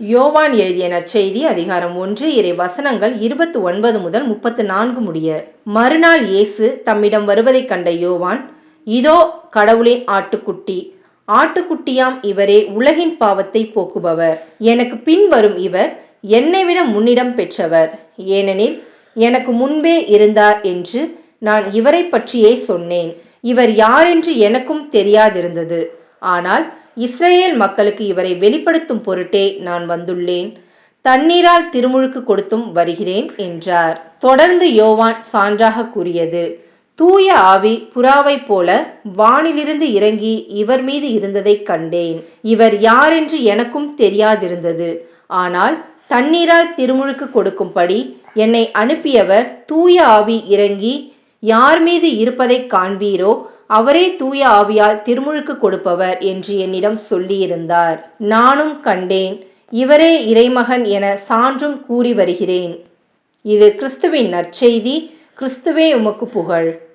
யோவான் எழுதிய நற்செய்தி அதிகாரம் ஒன்று இறை வசனங்கள் இருபத்தி ஒன்பது முதல் முப்பத்து நான்கு முடிய. மறுநாள் இயேசு தம்மிடம் வருவதைக் கண்ட யோவான் இதோ கடவுளின் ஆட்டுக்குட்டி ஆட்டுக்குட்டியாம் இவரே உலகின் பாவத்தை போக்குபவர். எனக்கு பின்வரும் இவர் என்னை விட முன்னிடம் பெற்றவர். ஏனெனில் எனக்கு முன்பே இருந்தார் என்று நான் இவரை பற்றியே சொன்னேன். இவர் யாரென்று எனக்கும் தெரியாதிருந்தது. ஆனால் இஸ்ரேல் மக்களுக்கு இவரை வெளிப்படுத்தும் பொருட்டே நான் வந்துள்ளேன். தண்ணீரால் திருமுழுக்கு கொடுத்தும் வருகிறேன் என்றார். தொடர்ந்து யோவான் சான்றாக கூறியது தூய ஆவி புறாவைப் போல வானிலிருந்து இறங்கி இவர் மீது இருந்ததைக் கண்டேன். இவர் யாரென்று எனக்கும் தெரியாதிருந்தது. ஆனால் தண்ணீரால் திருமுழுக்கு கொடுக்கும்படி என்னை அனுப்பியவர் தூய ஆவி இறங்கி யார் மீது இருப்பதைக் காண்பீரோ அவரே தூய ஆவியால் திருமுழுக்கு கொடுப்பவர் என்று என்னிடம் சொல்லியிருந்தார். நானும் கண்டேன் இவரே இறைமகன் என சான்றும் கூறி வருகிறேன். இது கிறிஸ்துவின் நற்செய்தி கிறிஸ்துவே உமக்கு புகழ்.